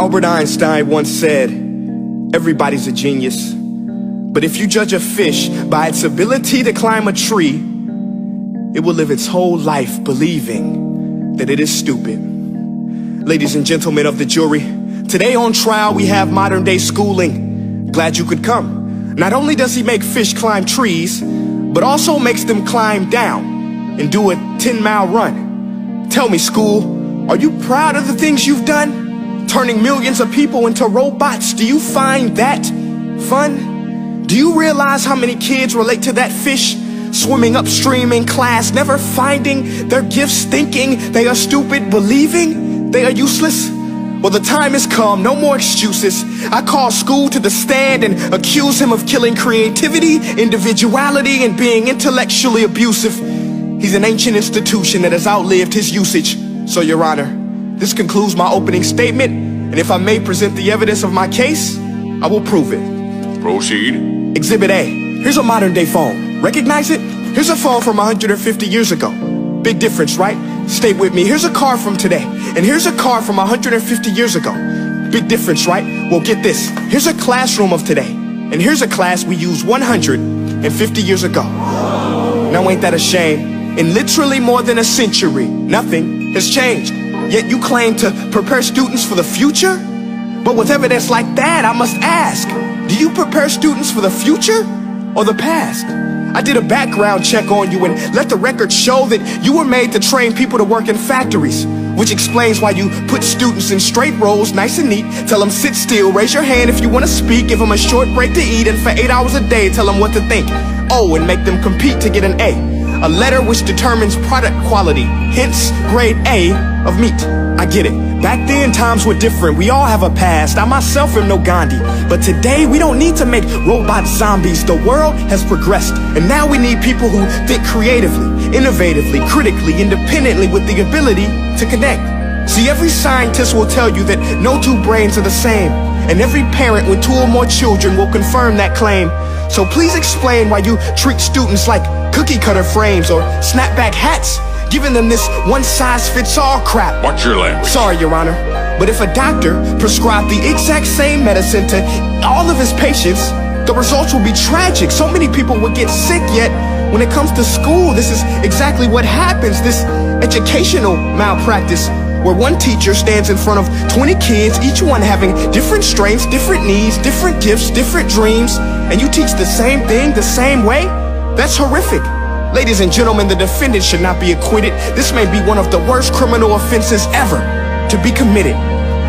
Albert Einstein once said, Everybody's a genius. But if you judge a fish by its ability to climb a tree, it will live its whole life believing that it is stupid. Ladies and gentlemen of the jury, today on trial we have modern day schooling. Glad you could come. Not only does he make fish climb trees, but also makes them climb down and do a 10 mile run. Tell me, school, are you proud of the things you've done? Turning millions of people into robots, do you find that fun? Do you realize how many kids relate to that fish? Swimming upstream in class, never finding their gifts, thinking they are stupid, believing they are useless? Well, the time has come, no more excuses. I call school to the stand and accuse him of killing creativity, individuality, and being intellectually abusive. He's an ancient institution that has outlived his usage. So, Your Honor, this concludes my opening statement, and if I may present the evidence of my case, I will prove it. Proceed. Exhibit A. Here's a modern day phone. Recognize it? Here's a phone from 150 years ago. Big difference, right? Stay with me. Here's a car from today. And here's a car from 150 years ago. Big difference, right? Well, get this. Here's a classroom of today. And here's a class we used 150 years ago. Now ain't that a shame? In literally more than a century, nothing has changed. Yet you claim to prepare students for the future? But with evidence like that, I must ask, do you prepare students for the future or the past? I did a background check on you and let the record show that you were made to train people to work in factories, which explains why you put students in straight rows, nice and neat, tell them sit still, raise your hand if you want to speak, give them a short break to eat, and for eight hours a day, tell them what to think. Oh, and make them compete to get an A. A letter which determines product quality, hence grade A of meat. I get it. Back then, times were different. We all have a past. I myself am no Gandhi. But today, we don't need to make robot zombies. The world has progressed. And now we need people who think creatively, innovatively, critically, independently with the ability to connect. See, every scientist will tell you that no two brains are the same. And every parent with two or more children will confirm that claim. So please explain why you treat students like cookie cutter frames or snapback hats, giving them this one size fits all crap. Watch your language. Sorry, Your Honor, but if a doctor prescribed the exact same medicine to all of his patients, the results will be tragic. So many people would get sick, yet when it comes to school, this is exactly what happens. This educational malpractice where one teacher stands in front of 20 kids, each one having different strengths, different needs, different gifts, different dreams, and you teach the same thing the same way? That's horrific. Ladies and gentlemen, the defendant should not be acquitted. This may be one of the worst criminal offenses ever to be committed.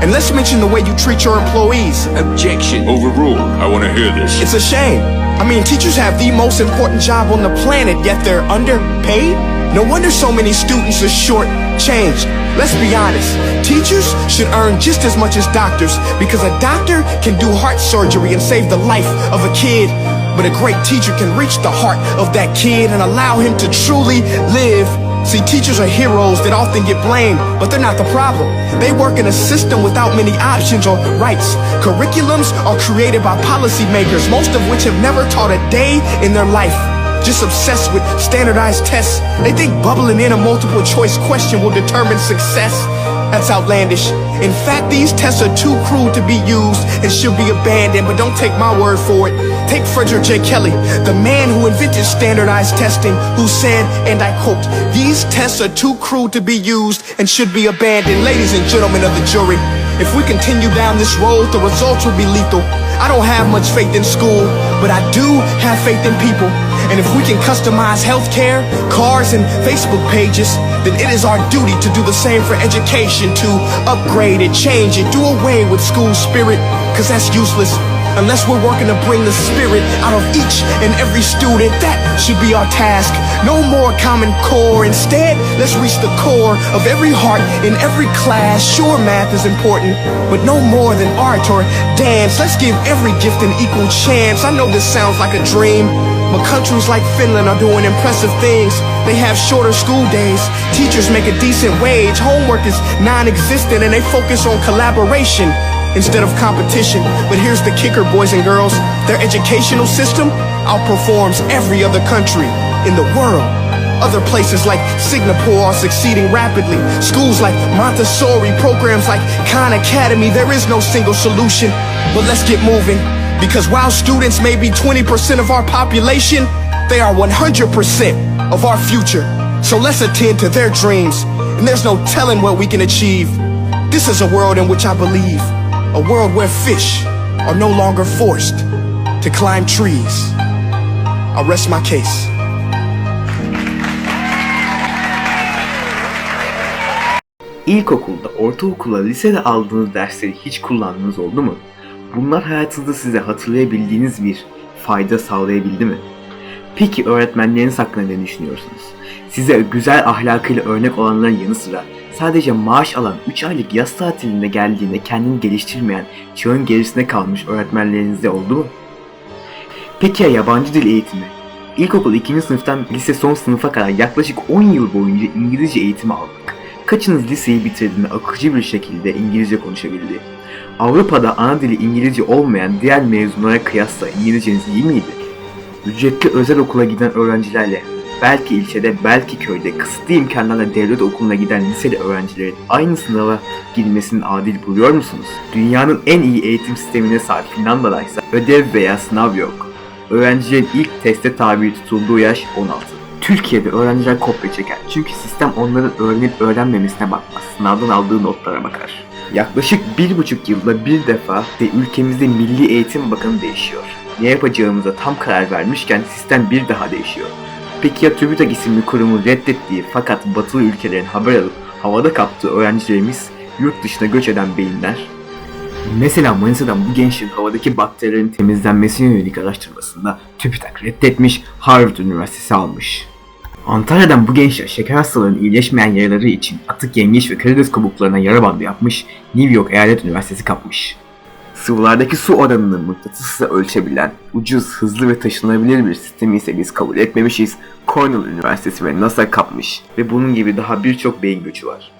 And let's mention the way you treat your employees. Objection. Overruled. I want to hear this. It's a shame. I mean, teachers have the most important job on the planet, yet they're underpaid? No wonder so many students are short changed. Let's be honest. Teachers should earn just as much as doctors because a doctor can do heart surgery and save the life of a kid. But a great teacher can reach the heart of that kid and allow him to truly live. See, teachers are heroes that often get blamed, but they're not the problem. They work in a system without many options or rights. Curriculums are created by policymakers, most of which have never taught a day in their life just obsessed with standardized tests. They think bubbling in a multiple choice question will determine success. That's outlandish. In fact, these tests are too crude to be used and should be abandoned, but don't take my word for it. Take Frederick J. Kelly, the man who invented standardized testing, who said, and I quote, these tests are too crude to be used and should be abandoned. Ladies and gentlemen of the jury, if we continue down this road, the results will be lethal. I don't have much faith in school, but I do have faith in people. And if we can customize healthcare, cars, and Facebook pages, then it is our duty to do the same for education, to upgrade it, change it, do away with school spirit, cause that's useless. Unless we're working to bring the spirit out of each and every student, that should be our task. No more common core. Instead, let's reach the core of every heart in every class. Sure, math is important, but no more than art or dance. Let's give every gift an equal chance. I know this sounds like a dream, but countries like Finland are doing impressive things. They have shorter school days. Teachers make a decent wage. Homework is non-existent and they focus on collaboration instead of competition. But here's the kicker, boys and girls. Their educational system outperforms every other country in the world. Other places like Singapore are succeeding rapidly. Schools like Montessori, programs like Khan Academy, there is no single solution. But let's get moving. Because while students may be 20% of our population, they are 100% of our future. So let's attend to their dreams. And there's no telling what we can achieve. This is a world in which I believe. A world where fish are no longer forced to climb trees. I rest my case. İlkokulda, ortaokulda, lisede aldığınız dersleri hiç kullandığınız oldu mu? Bunlar hayatınızda size hatırlayabildiğiniz bir fayda sağlayabildi mi? Peki öğretmenleriniz hakkında ne düşünüyorsunuz? Size güzel ahlakıyla örnek olanların yanı sıra sadece maaş alan 3 aylık yaz tatilinde geldiğinde kendini geliştirmeyen, çağın gerisine kalmış öğretmenleriniz de oldu mu? Peki ya yabancı dil eğitimi? İlkokul 2. sınıftan lise son sınıfa kadar yaklaşık 10 yıl boyunca İngilizce eğitimi aldık. Kaçınız liseyi bitirdiğinde akıcı bir şekilde İngilizce konuşabildi? Avrupa'da ana dili İngilizce olmayan diğer mezunlara kıyasla İngilizceniz iyi miydi? Ücretli özel okula giden öğrencilerle belki ilçede belki köyde kısıtlı imkanlarla devlet okuluna giden liseli öğrencilerin aynı sınava girmesini adil buluyor musunuz? Dünyanın en iyi eğitim sistemine sahip Finlandiya'da ise ödev veya sınav yok. Öğrencilerin ilk teste tabi tutulduğu yaş 16. Türkiye'de öğrenciler kopya çeker çünkü sistem onların öğrenip öğrenmemesine bakmaz. Sınavdan aldığı notlara bakar. Yaklaşık bir buçuk yılda bir defa ve ülkemizde Milli Eğitim Bakanı değişiyor. Ne yapacağımıza tam karar vermişken sistem bir daha değişiyor. Peki ya TÜBİTAK isimli kurumu reddettiği fakat batılı ülkelerin haber alıp havada kaptığı öğrencilerimiz yurt dışına göç eden beyinler? Mesela Manisa'dan bu gençlerin havadaki bakterilerin temizlenmesine yönelik araştırmasında TÜBİTAK reddetmiş, Harvard Üniversitesi almış. Antalya'dan bu gençler şeker hastalarının iyileşmeyen yaraları için atık yengeç ve karides kabuklarına yara bandı yapmış, New York Eyalet Üniversitesi kapmış. Sıvılardaki su oranını mıknatısla ölçebilen, ucuz, hızlı ve taşınabilir bir sistemi ise biz kabul etmemişiz. Cornell Üniversitesi ve NASA kapmış ve bunun gibi daha birçok beyin göçü var.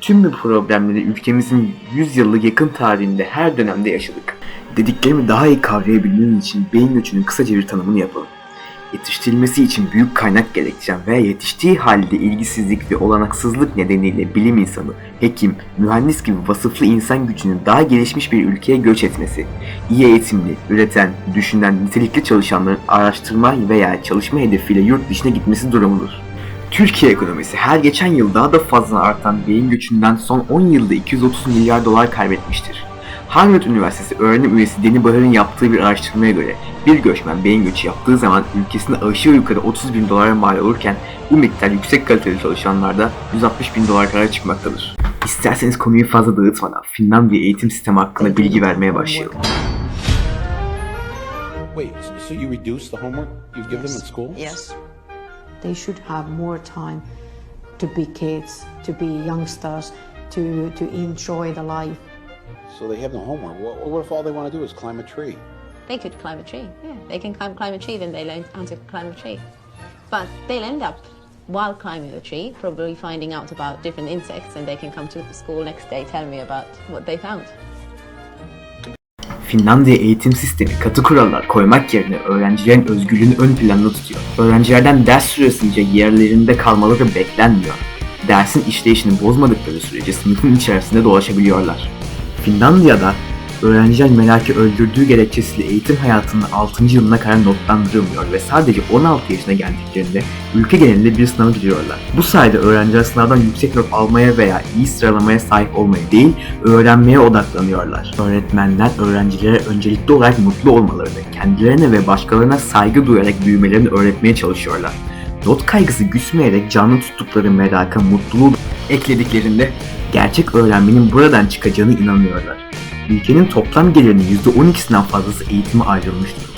Tüm bu problemleri ülkemizin 100 yıllık yakın tarihinde her dönemde yaşadık. Dediklerimi daha iyi kavrayabilmeniz için beyin göçünün kısaca bir tanımını yapalım. Yetiştirilmesi için büyük kaynak gerektiren veya yetiştiği halde ilgisizlik ve olanaksızlık nedeniyle bilim insanı, hekim, mühendis gibi vasıflı insan gücünün daha gelişmiş bir ülkeye göç etmesi, iyi eğitimli, üreten, düşünen, nitelikli çalışanların araştırma veya çalışma hedefiyle yurt dışına gitmesi durumudur. Türkiye ekonomisi her geçen yıl daha da fazla artan beyin göçünden son 10 yılda 230 milyar dolar kaybetmiştir. Harvard Üniversitesi öğrenim üyesi Deni Bahar'ın yaptığı bir araştırmaya göre bir göçmen beyin göçü yaptığı zaman ülkesinde aşağı yukarı 30 bin dolara mal olurken bu miktar yüksek kaliteli çalışanlarda 160 bin dolar kadar çıkmaktadır. İsterseniz konuyu fazla dağıtmadan Finlandiya eğitim sistemi hakkında bilgi vermeye başlayalım. Wait, so- so you reduce the homework you give them at school? Yes. They should have more time to be kids, to be youngsters, to, to enjoy the life. So they have no homework. What, what if all they want to do is climb a tree? They could climb a tree. Yeah, they can climb, climb a tree, then they learn how to climb a tree. But they'll end up, while climbing the tree, probably finding out about different insects, and they can come to the school next day tell me about what they found. Finlandiya eğitim sistemi katı kurallar koymak yerine öğrencilerin özgürlüğünü ön planda tutuyor. Öğrencilerden ders süresince yerlerinde kalmaları beklenmiyor. Dersin işleyişini bozmadıkları sürece sınıfın içerisinde dolaşabiliyorlar. Finlandiya'da öğrenciler Melak'i öldürdüğü gerekçesiyle eğitim hayatının 6. yılına kadar notlandırılmıyor ve sadece 16 yaşına geldiklerinde ülke genelinde bir sınava giriyorlar. Bu sayede öğrenciler sınavdan yüksek not almaya veya iyi sıralamaya sahip olmaya değil, öğrenmeye odaklanıyorlar. Öğretmenler öğrencilere öncelikli olarak mutlu olmalarını, kendilerine ve başkalarına saygı duyarak büyümelerini öğretmeye çalışıyorlar. Not kaygısı güçmeyerek canlı tuttukları meraka, mutluluğu eklediklerinde gerçek öğrenmenin buradan çıkacağını inanıyorlar. Ülkenin toplam gelirinin %12'sinden fazlası eğitime ayrılmış durumda.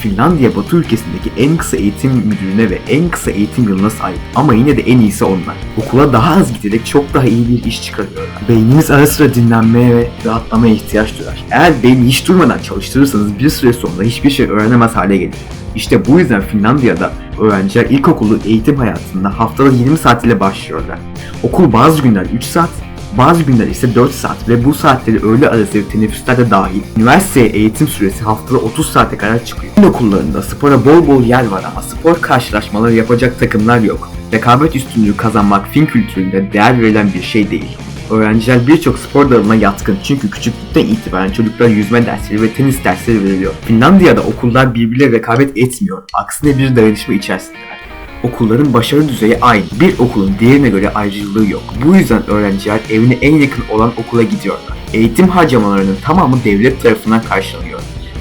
Finlandiya Batı ülkesindeki en kısa eğitim müdürüne ve en kısa eğitim yılına sahip ama yine de en iyisi onlar. Okula daha az giderek çok daha iyi bir iş çıkarıyorlar. Beynimiz ara sıra dinlenmeye ve rahatlamaya ihtiyaç duyar. Eğer beyni hiç durmadan çalıştırırsanız bir süre sonra hiçbir şey öğrenemez hale gelir. İşte bu yüzden Finlandiya'da öğrenciler ilkokulu eğitim hayatında haftada 20 saat ile başlıyorlar. Okul bazı günler 3 saat, Bazı günler ise 4 saat ve bu saatleri öğle arası ve teneffüsler de dahil. Üniversiteye eğitim süresi haftada 30 saate kadar çıkıyor. Din okullarında spora bol bol yer var ama spor karşılaşmaları yapacak takımlar yok. Rekabet üstünlüğü kazanmak fin kültüründe değer verilen bir şey değil. Öğrenciler birçok spor dalına yatkın çünkü küçüklükten itibaren çocuklara yüzme dersleri ve tenis dersleri veriliyor. Finlandiya'da okullar birbirleriyle rekabet etmiyor, aksine bir dayanışma içerisindeler. Okulların başarı düzeyi aynı. Bir okulun diğerine göre ayrıcalığı yok. Bu yüzden öğrenciler evine en yakın olan okula gidiyorlar. Eğitim harcamalarının tamamı devlet tarafından karşılanıyor.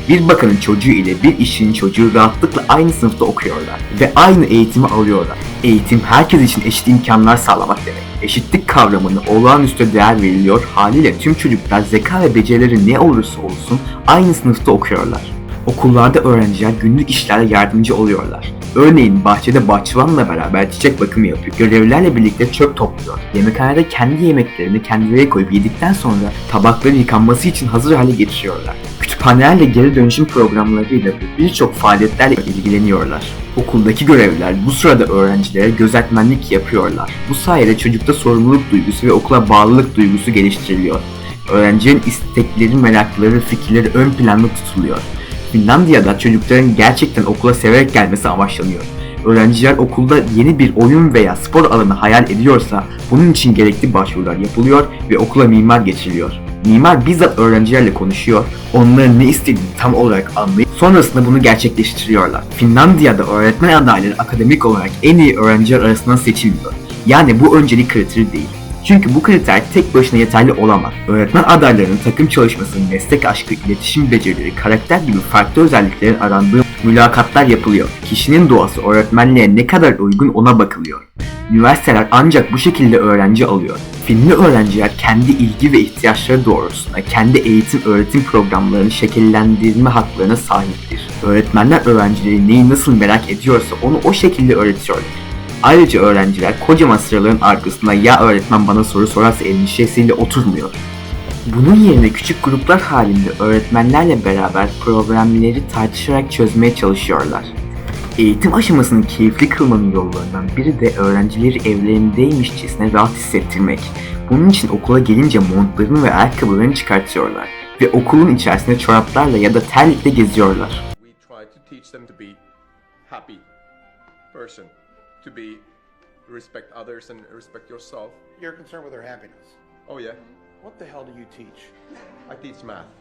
Bir bakanın çocuğu ile bir işçinin çocuğu rahatlıkla aynı sınıfta okuyorlar ve aynı eğitimi alıyorlar. Eğitim herkes için eşit imkanlar sağlamak demek. Eşitlik kavramına olağanüstü değer veriliyor haliyle tüm çocuklar zeka ve becerileri ne olursa olsun aynı sınıfta okuyorlar. Okullarda öğrenciler günlük işlerle yardımcı oluyorlar. Örneğin bahçede bahçıvanla beraber çiçek bakımı yapıyor. Görevlilerle birlikte çöp topluyor. Yemekhanede kendi yemeklerini kendileri koyup yedikten sonra tabakları yıkanması için hazır hale getiriyorlar. Kütüphanelerle geri dönüşüm programlarıyla birçok faaliyetlerle ilgileniyorlar. Okuldaki görevliler bu sırada öğrencilere gözetmenlik yapıyorlar. Bu sayede çocukta sorumluluk duygusu ve okula bağlılık duygusu geliştiriliyor. Öğrencilerin istekleri, merakları, fikirleri ön planda tutuluyor. Finlandiya'da çocukların gerçekten okula severek gelmesi amaçlanıyor. Öğrenciler okulda yeni bir oyun veya spor alanı hayal ediyorsa bunun için gerekli başvurular yapılıyor ve okula mimar geçiriliyor. Mimar bizzat öğrencilerle konuşuyor, onların ne istediğini tam olarak anlayıp sonrasında bunu gerçekleştiriyorlar. Finlandiya'da öğretmen adayları akademik olarak en iyi öğrenciler arasından seçilmiyor. Yani bu öncelik kriteri değil. Çünkü bu kriter tek başına yeterli olamaz. Öğretmen adaylarının takım çalışması, meslek aşkı, iletişim becerileri, karakter gibi farklı özelliklerin arandığı mülakatlar yapılıyor. Kişinin doğası öğretmenliğe ne kadar uygun ona bakılıyor. Üniversiteler ancak bu şekilde öğrenci alıyor. Finli öğrenciler kendi ilgi ve ihtiyaçları doğrultusunda kendi eğitim öğretim programlarını şekillendirme haklarına sahiptir. Öğretmenler öğrencileri neyi nasıl merak ediyorsa onu o şekilde öğretiyorlar. Ayrıca öğrenciler kocaman sıraların arkasında ya öğretmen bana soru sorarsa endişesiyle oturmuyor. Bunun yerine küçük gruplar halinde öğretmenlerle beraber problemleri tartışarak çözmeye çalışıyorlar. Eğitim aşamasını keyifli kılmanın yollarından biri de öğrencileri evlerindeymişçesine rahat hissettirmek. Bunun için okula gelince montlarını ve ayakkabılarını çıkartıyorlar ve okulun içerisinde çoraplarla ya da terlikle geziyorlar. we try to teach them to be happy person to be respect others and respect yourself You're concerned with their happiness. oh yeah What the hell do you teach? i teach math